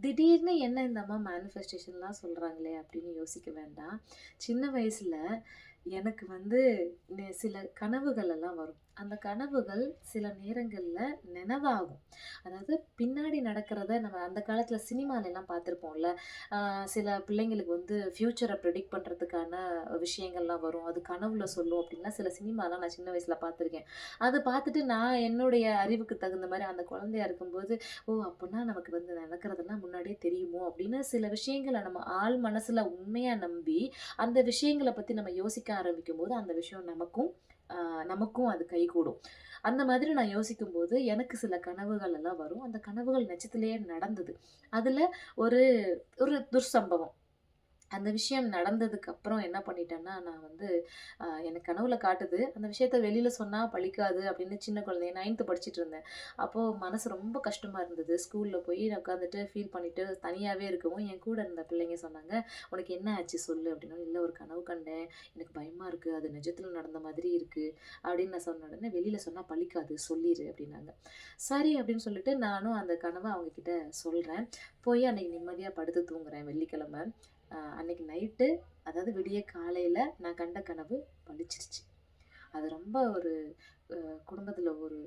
திடீர்னு என்ன இந்த அம்மா மேனிஃபெஸ்டேஷன்லாம் சொல்கிறாங்களே அப்படின்னு யோசிக்க வேண்டாம். சின்ன வயசில் எனக்கு வந்து சில கனவுகள் எல்லாம் வரும். அந்த கனவுகள் சில நேரங்களில் நினைவாகும். அதாவது பின்னாடி நடக்கிறத நம்ம அந்த காலத்தில் சினிமாலெல்லாம் பார்த்துருப்போம்ல. சில பிள்ளைங்களுக்கு வந்து ஃப்யூச்சரை ப்ரெடிக்ட் பண்ணுறதுக்கான விஷயங்கள்லாம் வரும். அது கனவுல சொல்லும் அப்படின்லாம் சில சினிமாலாம் நான் சின்ன வயசில் பார்த்துருக்கேன். அதை பார்த்துட்டு நான் என்னுடைய அறிவுக்கு தகுந்த மாதிரி அந்த குழந்தையா இருக்கும்போது ஓ அப்படின்னா நமக்கு வந்து நடக்கிறதெல்லாம் முன்னாடியே தெரியுமோ? அப்படின்னு சில விஷயங்களை நம்ம ஆள் மனசில் உண்மையாக நம்பி அந்த விஷயங்களை பற்றி நம்ம யோசிக்க ஆரம்பிக்கும் போது அந்த விஷயம் நமக்கும் நமக்கும் அது கைகூடும் அந்த மாதிரி நான் யோசிக்கும் போது எனக்கு சில கனவுகள் எல்லாம் வரும். அந்த கனவுகள் நிஜத்திலேயே நடந்தது. அதில் ஒரு ஒரு துர்சம்பவம். அந்த விஷயம் நடந்ததுக்கு அப்புறம் என்ன பண்ணிட்டேன்னா நான் வந்து எனக்கு கனவுல காட்டுது. அந்த விஷயத்த வெளியில் சொன்னால் பழிக்காது அப்படின்னு சின்ன குழந்தைய நைன்த்து படிச்சுட்டு இருந்தேன். அப்போது மனசு ரொம்ப கஷ்டமாக இருந்தது. ஸ்கூலில் போய் நான் உட்காந்துட்டு ஃபீல் பண்ணிவிட்டு தனியாகவே இருக்கவும் என் கூட இருந்த பிள்ளைங்க சொன்னாங்க உனக்கு என்ன ஆச்சு சொல்லு அப்படின்னா இல்லை ஒரு கனவு கண்டேன். எனக்கு பயமாக இருக்குது அது நிஜத்தில் நடந்த மாதிரி இருக்குது அப்படின்னு நான் சொன்ன உடனே வெளியில் சொன்னால் பழிக்காது சொல்லிடு அப்படின்னாங்க. சரி அப்படின்னு சொல்லிட்டு நானும் அந்த கனவை அவங்க சொல்கிறேன் போய் அன்றைக்கி நிம்மதியாக படுத்து தூங்குறேன் வெள்ளிக்கிழமை. அன்னைக்கு நைட்டு அதாவது விடிய காலையில் நான் கண்ட கனவு பளிச்சிருச்சு. அது ரொம்ப ஒரு குடும்பத்தில் ஒரு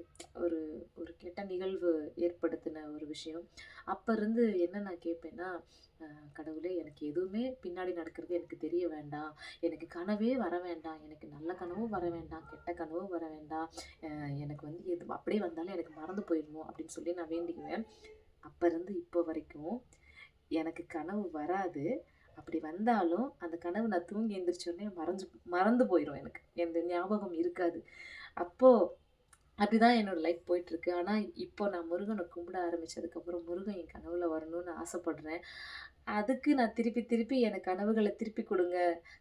ஒரு ஒரு கெட்ட நிகழ்வு ஏற்படுத்தின ஒரு விஷயம். அப்போ இருந்து என்ன நான் கேட்பேன்னா கடவுளே எனக்கு எதுவுமே பின்னாடி நடக்கிறது எனக்கு தெரிய வேண்டாம். எனக்கு கனவே வர வேண்டாம். எனக்கு நல்ல கனவும் வர வேண்டாம். கெட்ட கனவும் வர வேண்டாம். எனக்கு வந்து எது அப்படியே வந்தாலும் எனக்கு மறந்து போயிடணும் அப்படின்னு சொல்லி நான் வேண்டிக்குவேன். அப்போ இருந்து இப்போ வரைக்கும் எனக்கு கனவு வராது. அப்படி வந்தாலும் அந்த கனவு நான் தூங்கி எந்திரிச்சோடனே மறைஞ்சு மறந்து போயிடும் எனக்கு. எந்த ஞாபகம் இருக்காது. அப்போது அப்படிதான் என்னோட லைஃப் போயிட்டுருக்கு. ஆனால் இப்போ நான் முருகனை கும்பிட ஆரம்பிச்சதுக்கப்புறம் முருகன் என் கனவுல வரணும்னு ஆசைப்படுறேன். அதுக்கு நான் திருப்பி திருப்பி எனக்கு கனவுகளை திருப்பி கொடுங்க.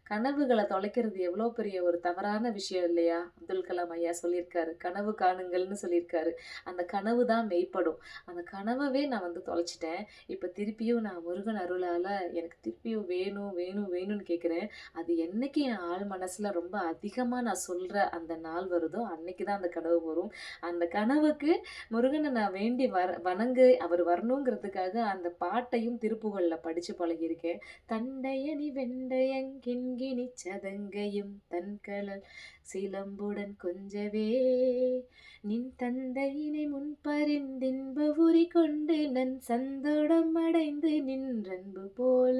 கனவுகளை தொலைக்கிறது எவ்வளோ பெரிய ஒரு தவறான விஷயம் இல்லையா? அப்துல் கலாம் ஐயா சொல்லியிருக்காரு. கனவு காணுங்கள்னு சொல்லியிருக்காரு. அந்த கனவு தான் மெய்ப்படும். அந்த கனவவே நான் வந்து தொலைச்சிட்டேன். இப்போ திருப்பியும் நான் முருகன் அருளால் எனக்கு திருப்பியும் வேணும் வேணும் வேணும்னு கேட்குறேன் அது என்னைக்கு என் ஆள் மனசில் ரொம்ப அதிகமாக நான் சொல்கிற அந்த நாள் வருதோ அன்னைக்கு தான் அந்த கனவு வரும். அந்த கனவுக்கு முருகனை நான் வேண்டி வர வணங்கு அவர் வரணுங்கிறதுக்காக அந்த பாட்டையும் திருப்புகளில் படித்து பழகியிருக்கேன் தண்டையணி வெண்டையங்கின்கினி சதங்கையும் தன்கழல் சிலம்புடன் கொஞ்சவே. நின் தந்தையினை முன்பறிந்தின்ப உரி கொண்டு நன் சந்தோடம் அடைந்து நின்றன்பு போல.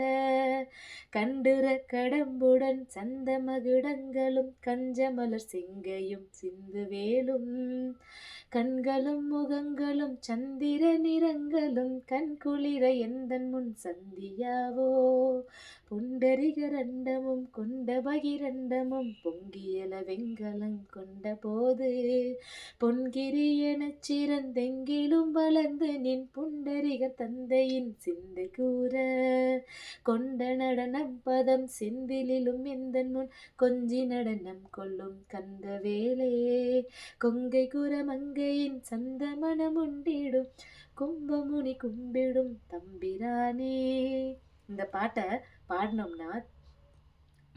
கண்டுர கடம்புடன் சந்த மகுடங்களும் கஞ்சமலர் சிங்கையும் சிந்து வேலும். கண்களும் முகங்களும் சந்திர நிறங்களும் கண் குளிர எந்தன் முன் சந்தியாவோ? கொண்டரிக ரண்டமும் கொண்ட பகிரண்டமும் பொங்கியல வெங்கலம் கொண்ட போது பொன்கிரி எனச் சிறந்தெங்கிலும் வளர்ந்து நின் புண்டரிக தந்தையின் சிந்தை கூற கொண்ட நடனம் பதம் செந்திலும் எந்தன் முன் கொஞ்சி நடனம் கொள்ளும் கந்த வேலே கொங்கை கூற மங்கையின் சந்த மனம் உண்டிடும் கும்பமுனி கும்பிடும் தம்பிரானே. இந்த பாட்டை பாடினோம்னா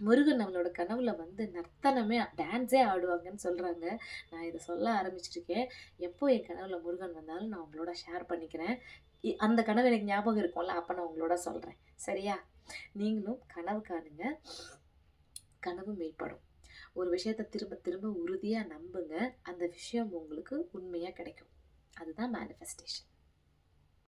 முருகன் நம்மளோட கனவுல வந்து நர்த்தனமே டான்ஸே ஆடுவாங்கன்னு சொல்கிறாங்க நான் இதை சொல்ல ஆரம்பிச்சிருக்கேன். எப்போ என் கனவுல முருகன் வந்தாலும் நான் உங்களோட ஷேர் பண்ணிக்கிறேன். இ- அந்த கனவு எனக்கு ஞாபகம் இருக்கும்ல அப்போ நான் உங்களோட சொல்கிறேன் சரியா? நீங்களும் கனவு காணுங்க. கனவு மேற்படும் ஒரு விஷயத்தை திரும்ப திரும்ப உறுதியாக நம்புங்க. அந்த விஷயம் உங்களுக்கு உண்மையாக கிடைக்கும். அதுதான் மேனிஃபெஸ்டேஷன்